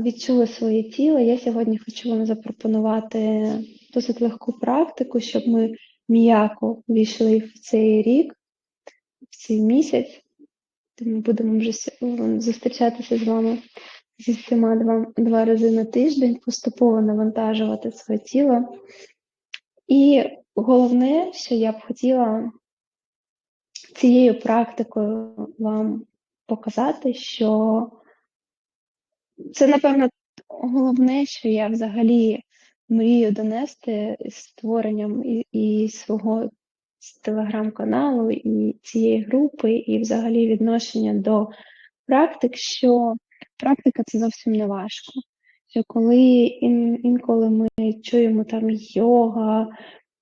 відчули своє тіло, я сьогодні хочу вам запропонувати досить легку практику, щоб ми м'яко війшли в цей рік, в цей місяць. Ми будемо вже зустрічатися з вами зі всіма два, два рази на тиждень, поступово навантажувати своє тіло. І головне, що я б хотіла цією практикою вам показати, що це, напевно, головне, що я взагалі мрію донести з створенням і, і свого телеграм-каналу, і цієї групи, і взагалі відношення до практик, що практика це зовсім не важко. Що коли ін, інколи ми чуємо там йога,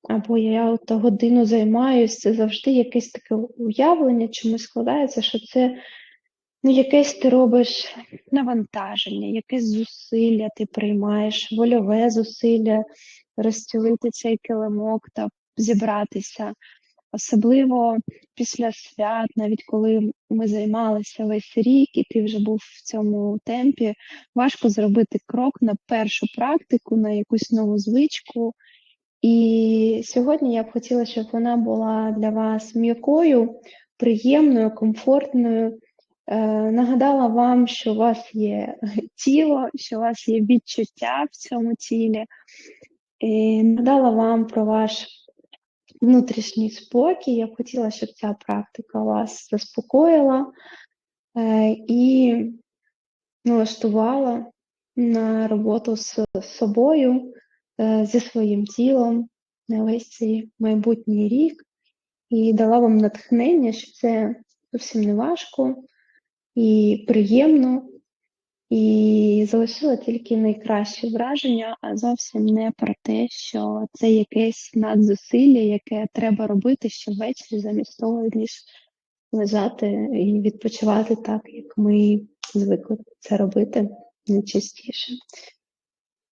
або я от годину займаюся, це завжди якесь таке уявлення, чому складається, що це ну, якесь ти робиш навантаження, якесь зусилля ти приймаєш, вольове зусилля, розстілити цей килимок та зібратися. Особливо після свят, навіть коли ми займалися весь рік, і ти вже був в цьому темпі, важко зробити крок на першу практику, на якусь нову звичку. І сьогодні я б хотіла, щоб вона була для вас м'якою, приємною, комфортною. Е, нагадала вам, що у вас є тіло, що у вас є відчуття в цьому тілі. І Нагадала вам про ваш внутрішній спокій. Я б хотіла, щоб ця практика вас заспокоїла е, і налаштувала на роботу з собою, е, зі своїм тілом на весь цей майбутній рік, і дала вам натхнення, що це зовсім не важко і приємно, і залишила тільки найкраще враження, а зовсім не про те, що це якесь надзусилля, яке треба робити щовечері, замість того, ніж лежати і відпочивати так, як ми звикли це робити найчастіше.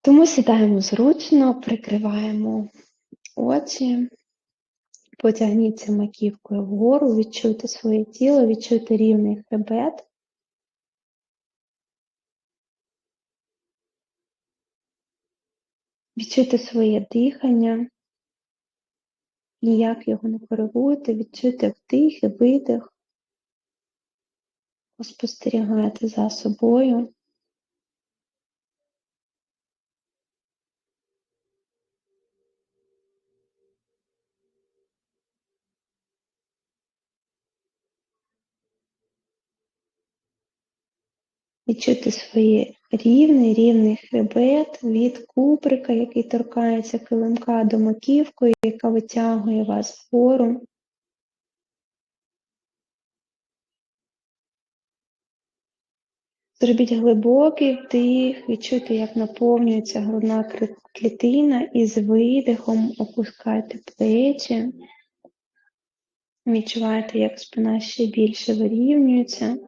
Тому сідаємо зручно, прикриваємо очі, потягніться маківкою вгору, відчуйте своє тіло, відчуйте рівний хребет. Відчуйте своє дихання, ніяк його не коригуйте, відчути вдих і видих, поспостерігайте за собою. Відчути своє рівний, рівний хребет від куприка, який торкається килимка до маківки, яка витягує вас вгору. Зробіть глибокий вдих, відчуйте, як наповнюється грудна клітина і з видихом опускайте плечі. Відчуваєте, як спина ще більше вирівнюється.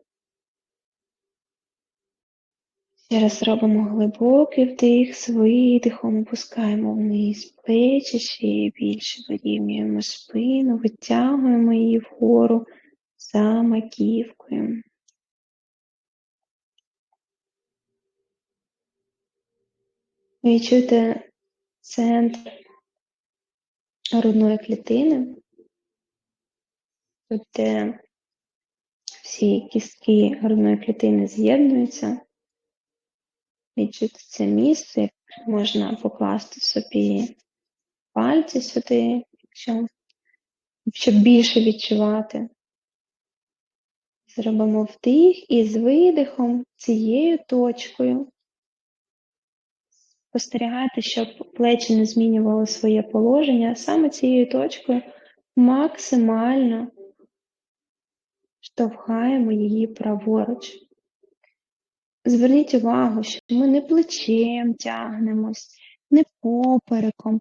Ще раз робимо глибокий вдих, з видихом опускаємо вниз плечі, ще більше вирівнюємо спину, витягуємо її вгору за маківкою. Відчуйте центр грудної клітини, тут де всі кістки грудної клітини з'єднуються. Відчути це місце, можна покласти собі пальці сюди, якщо, щоб більше відчувати. Зробимо вдих і з видихом цією точкою. Спостерігайте, щоб плечі не змінювали своє положення, саме цією точкою максимально штовхаємо її праворуч. Зверніть увагу, що ми не плечем тягнемось, не попереком,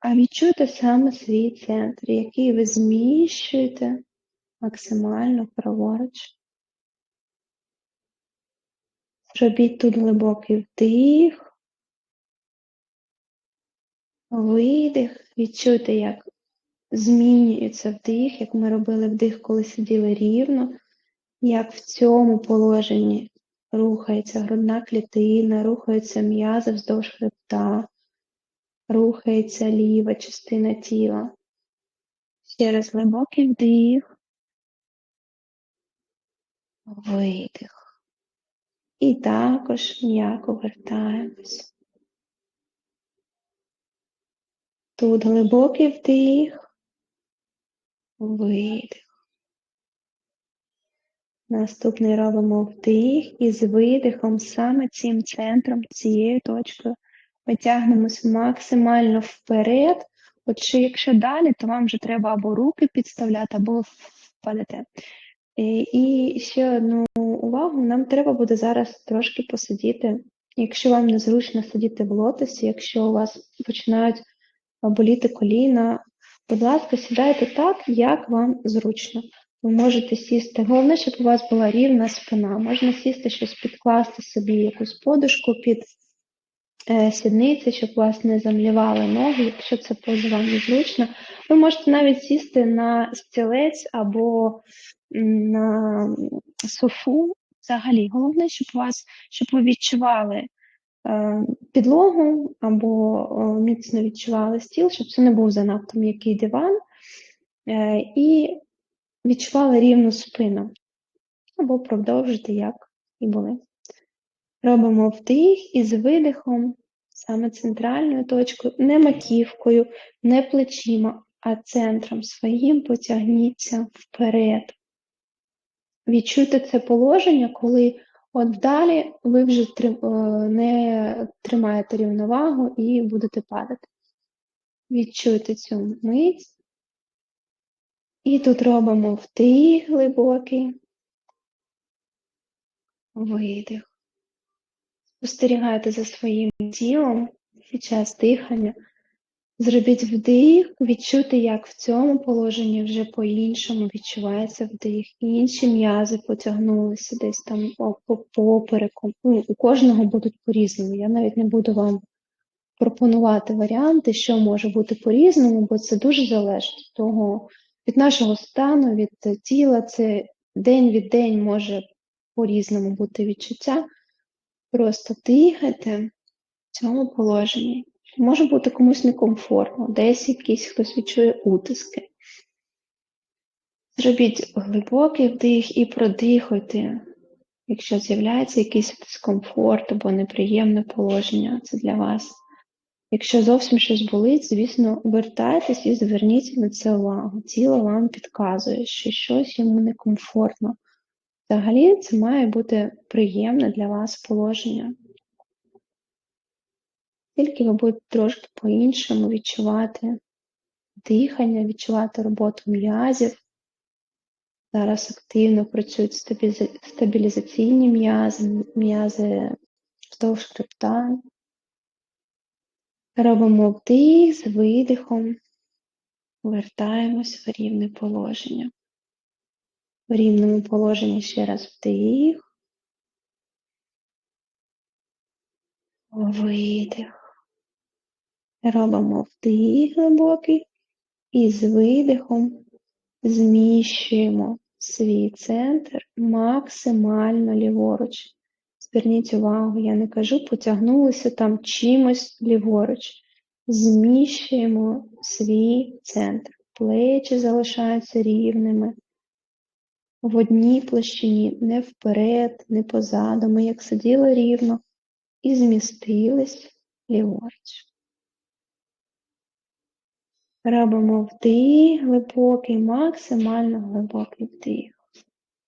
а відчуйте саме свій центр, який ви зміщуєте максимально праворуч. Зробіть тут глибокий вдих, видих, відчуйте, як змінюється вдих, як ми робили вдих, коли сиділи рівно, як в цьому положенні рухається грудна клітина, рухаються м'язи вздовж хребта, рухається ліва частина тіла. Ще раз глибокий вдих, видих. І також м'яко вертаємось. Тут глибокий вдих, видих. Наступний робимо вдих і з видихом саме цим центром, цією точкою витягнемось максимально вперед. От що якщо далі, то вам вже треба або руки підставляти, або впадете. І ще одну увагу, нам треба буде зараз трошки посидіти. Якщо вам незручно сидіти в лотосі, якщо у вас починають боліти коліна, будь ласка, сідайте так, як вам зручно. Ви можете сісти. Головне, щоб у вас була рівна спина. Можна сісти щось підкласти собі якусь подушку під е, сідниці, щоб у вас не замлівали ноги, якщо це поза вам незручно. Ви можете навіть сісти на стілець або на софу. Взагалі, головне, щоб у вас, щоб ви відчували е, підлогу або е, міцно відчували стіл, щоб це не був занадто м'який диван. Е, і відчували рівну спину. Або продовжити, як і були. Робимо вдих і з видихом, саме центральною точкою, не маківкою, не плечима, а центром своїм потягніться вперед. Відчуйте це положення, коли от далі ви вже е, не тримаєте рівновагу і будете падати. Відчуйте цю мить. І тут робимо вдих глибокий, видих. Спостерігайте за своїм тілом під час дихання. Зробіть вдих, відчути, як в цьому положенні вже по-іншому відчувається вдих. Інші м'язи потягнулися десь там попереку. Ну, у кожного будуть по-різному. Я навіть не буду вам пропонувати варіанти, що може бути по-різному, бо це дуже залежить від того, від нашого стану, від тіла. Це день від день може по-різному бути відчуття. Просто дихайте в цьому положенні. Може бути комусь некомфортно, десь якийсь хтось відчує утиски. Зробіть глибокий вдих і продихуйте, якщо з'являється якийсь дискомфорт або неприємне положення, це для вас. Якщо зовсім щось болить, звісно, вертайтесь і зверніть на це увагу. Тіло вам підказує, що щось йому некомфортно. Взагалі, це має бути приємне для вас положення. Тільки ви будете трошки по-іншому відчувати дихання, відчувати роботу м'язів. Зараз активно працюють стабілізаційні м'язи, м'язи вздовж хребта. Робимо вдих з видихом, вертаємось в рівне положення. В рівному положенні ще раз вдих, видих. Робимо вдих глибокий і з видихом зміщуємо свій центр максимально ліворуч. Зверніть увагу, я не кажу, потягнулися там чимось ліворуч. Зміщуємо свій центр. Плечі залишаються рівними. В одній площині, не вперед, не позаду. Ми як сиділи рівно і змістились ліворуч. Робимо вдих, глибокий, максимально глибокий вдих.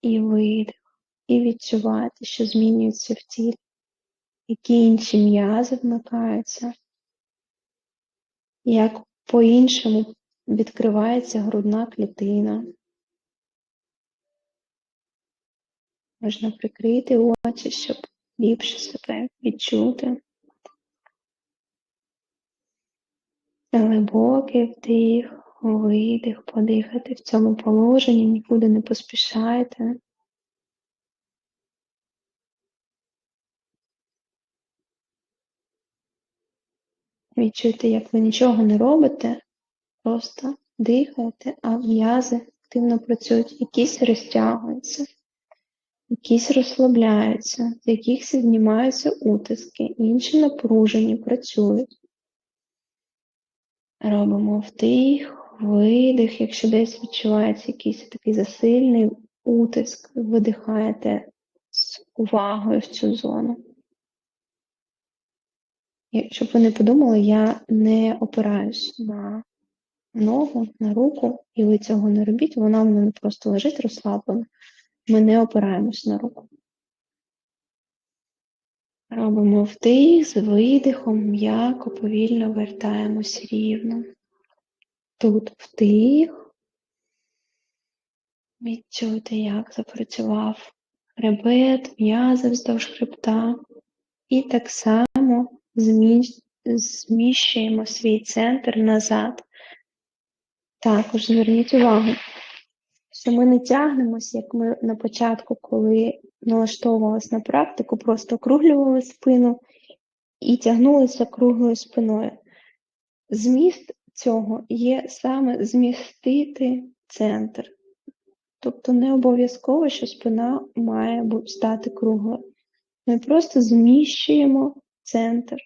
І видих і відчувати, що змінюється в тілі, які інші м'язи вмикаються, як по-іншому відкривається грудна клітина. Можна прикрити очі, щоб ліпше себе відчути. Глибокий вдих, видих, подихати в цьому положенні, нікуди не поспішайте. Відчуйте, як ви нічого не робите, просто дихаєте, а м'язи активно працюють, якісь розтягуються. якісь розслабляються, з якихось знімаються утиски, інші напружені, працюють. Робимо вдих, видих. Якщо десь відчувається якийсь такий засильний утиск, видихаєте з увагою в цю зону. Щоб ви не подумали, я не опираюсь на ногу, на руку, і ви цього не робіть, вона в мене просто лежить розслаблена. Ми не опираємось на руку. Робимо вдих з видихом, м'яко, повільно вертаємось рівно. Тут вдих. Відчуйте, як запрацював хребет, м'язи вздовж хребта. І так само зміщуємо свій центр назад. Також зверніть увагу, що ми не тягнемось, як ми на початку, коли налаштовувалися на практику, просто округлювали спину і тягнулися круглою спиною. Зміст цього є саме змістити центр. Тобто не обов'язково, що спина має стати круглою. Ми просто зміщуємо центр.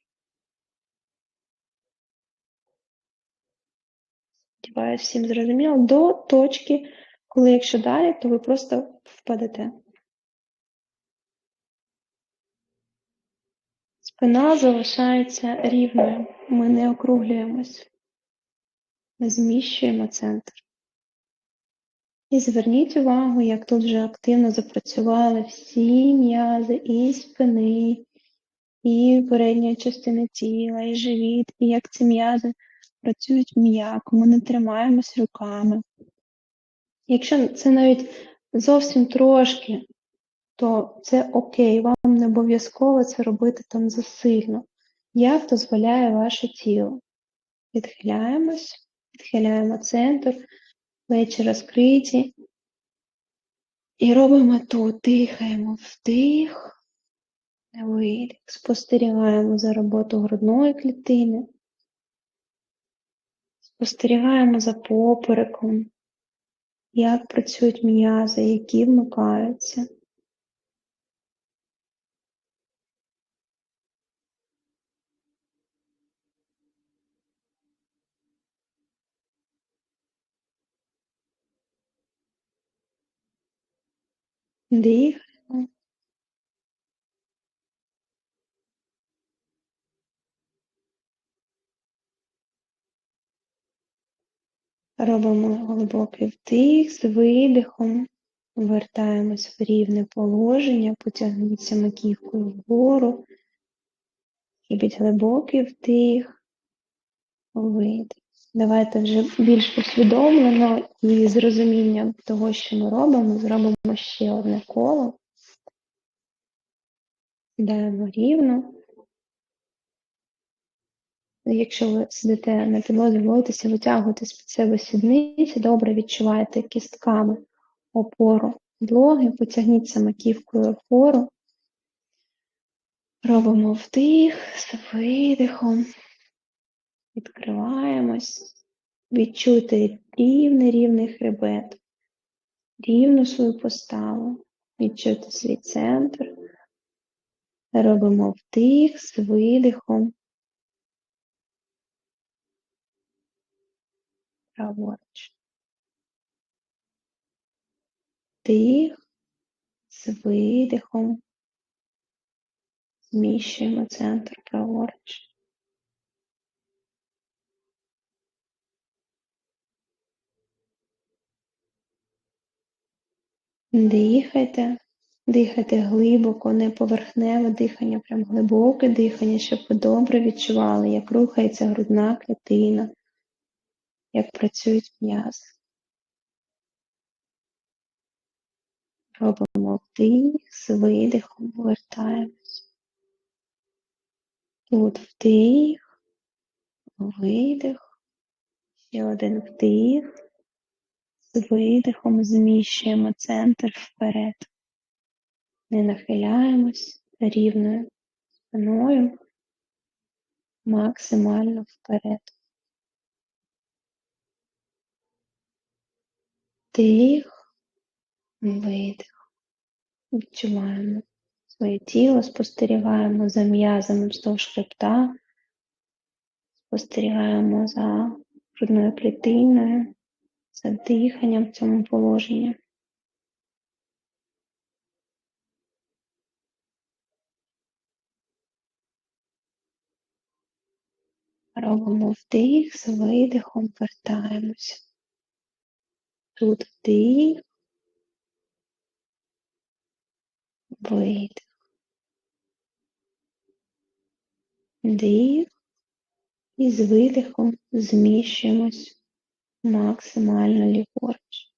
Сподіваюсь, всім зрозуміло, до точки, коли якщо далі, то ви просто впадете. Спина залишається рівною, ми не округлюємось, ми зміщуємо центр. І зверніть увагу, як тут вже активно запрацювали всі м'язи і спини, і передня частина тіла, і живіт, і як ці м'язи працюють м'яко, ми не тримаємось руками. Якщо це навіть зовсім трошки, то це окей, вам не обов'язково це робити там засильно. Як дозволяє ваше тіло. Відхиляємось, відхиляємо центр, плечі розкриті. І робимо тут, дихаємо вдих, видих, спостерігаємо за роботу грудної клітини, спостерігаємо за попереком, як працюють м'язи, які вмикаються. Дихаємо. Робимо глибокий вдих з видихом, вертаємось в рівне положення, потягніться маківкою вгору, робіть глибокий вдих, видих. Давайте вже більш усвідомлено і з розумінням того, що ми робимо, зробимо ще одне коло. Сідаємо рівно. Якщо ви сидите на підлозі, волитеся, витягуєте з-під себе сідниці, добре відчуваєте кістками опору підлоги, потягніться маківкою опору. Робимо вдих з видихом. Відкриваємось, відчуйте рівний рівний хребет, рівну свою поставу, відчуйте свій центр. Робимо вдих з видихом. Праворуч. Вдих з видихом. Зміщуємо центр праворуч. Дихайте, дихайте глибоко, не поверхневе дихання, прям глибоке дихання, щоб ви добре відчували, як рухається грудна клітина, як працюють м'язи. Робимо вдих, з видихом, повертаємось. Тут вдих, видих, ще один вдих. З видихом зміщуємо центр вперед. Не нахиляємось рівною спиною максимально вперед. Тих, видих. Відчуваємо своє тіло, спостерігаємо за м'язами вздовж хребта, спостерігаємо за грудною клітиною, за диханням в цьому положенні. Робимо вдих, з видихом вертаємося. Тут вдих, видих. Вдих і з видихом зміщуємось максимально ліворуч.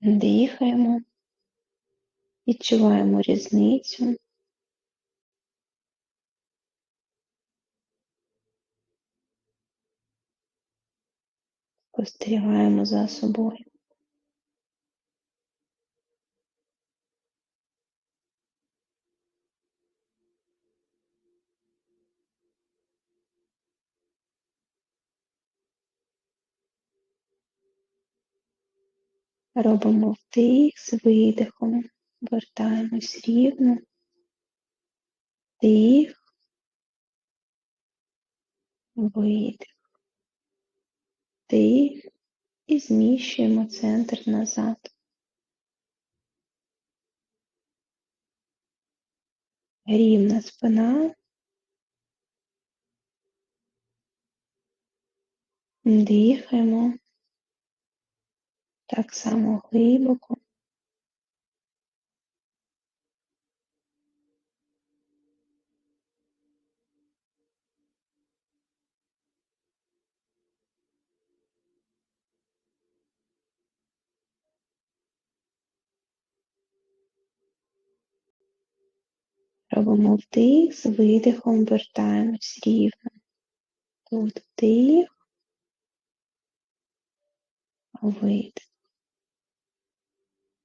Дихаємо, відчуваємо різницю. Спостерігаємо за собою. Робимо вдих з видихом, вертаємось рівно, вдих, видих, вдих і зміщуємо центр назад. Рівна спина. Дихаємо так само глибоко. Робимо вдих, з видихом вертаємось рівно. Тут вдих, видих.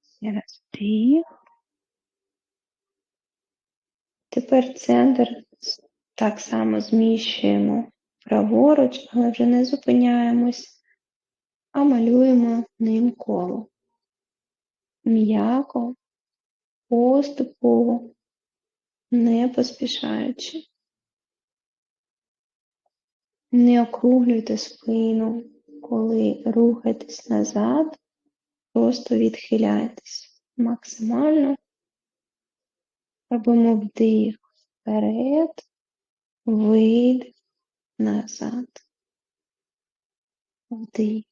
Ще раз вдих. Тепер центр так само зміщуємо праворуч, але вже не зупиняємось, а малюємо ним коло. М'яко, поступово, не поспішаючи. Не округлюйте спину, коли рухаєтесь назад, просто відхиляйтесь максимально. Робимо вдих вперед, видих назад. Вдих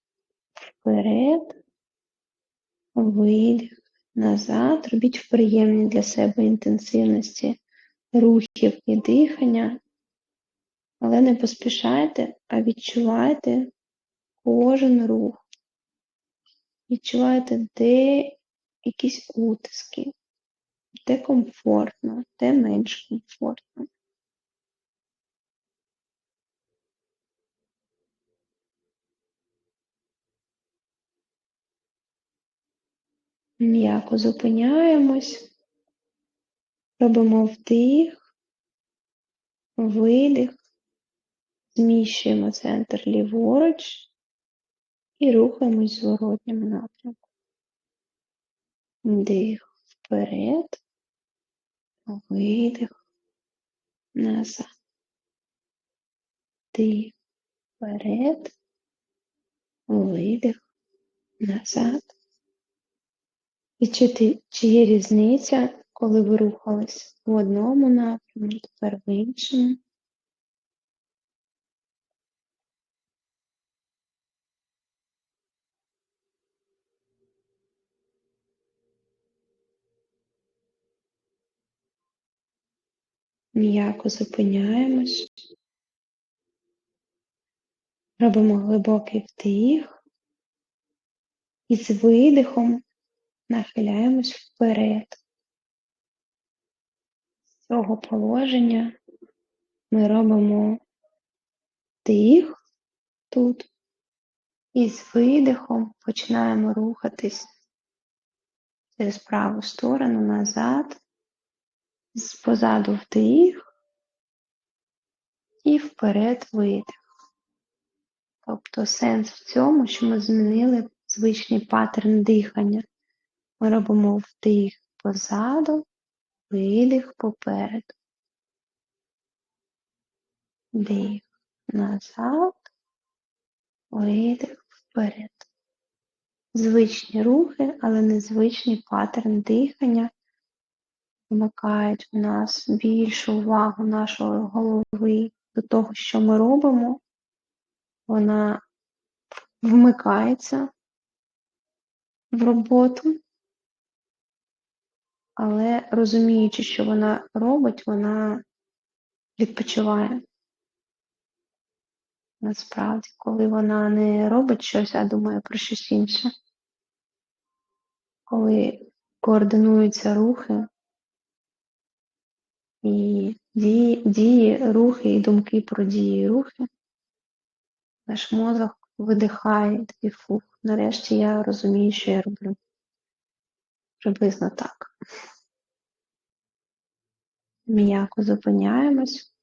вперед, видих назад. Робіть в приємній для себе інтенсивності рухів і дихання, але не поспішайте, а відчувайте кожен рух. Відчувайте, де якісь утиски, де комфортно, де менш комфортно. М'яко зупиняємось, робимо вдих, видих, зміщуємо центр ліворуч і рухаємось в зворотньому напрямку. Вдих вперед, видих назад. Вдих вперед, видих назад. Відчути, чи є різниця, коли ви рухались в одному напрямку, тепер в іншому. М'яко зупиняємось. Робимо глибокий вдих і з видихом нахиляємось вперед. Цього положення ми робимо вдих тут і з видихом починаємо рухатись через праву сторону назад, з позаду вдих і вперед видих. Тобто сенс в цьому, що ми змінили звичний паттерн дихання. Ми робимо вдих позаду, видих попереду. Вдих назад, видих вперед. Звичні рухи, але незвичний паттерн дихання вмикають в нас більшу увагу нашої голови до того, що ми робимо. Вона вмикається в роботу, але розуміючи, що вона робить, вона відпочиває. Насправді, коли вона не робить щось, а думає про щось інше. Коли координуються рухи і дії, дії, рухи і думки про дії і рухи, наш мозок видихає такий фух. Нарешті я розумію, що я роблю. Приблизно так. М'яко зупиняємось.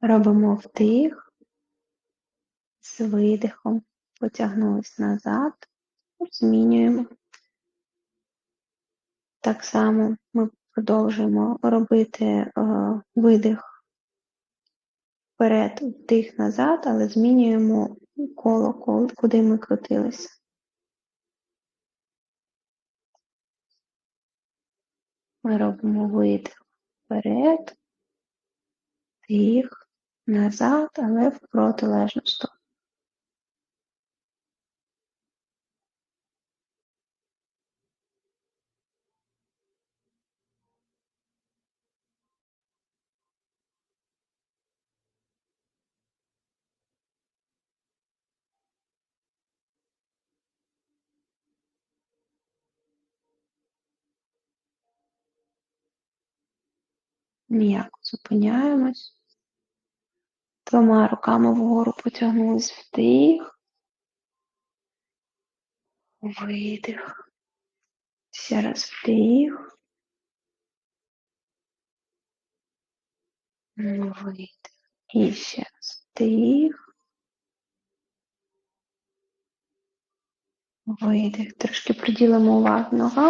Робимо вдих, з видихом, потягнулись назад, змінюємо. Так само ми продовжуємо робити е, видих вперед, вдих назад, але змінюємо коло, куди ми крутилися. Ми робимо видих вперед, вдих, назад, але в протилежну сторону. М'яко зупиняємось. Двома руками вгору потягнулись вдих. Видих. Ще раз вдих. Видих. І ще раз вдих. Видих. Трошки приділимо увагу ногам.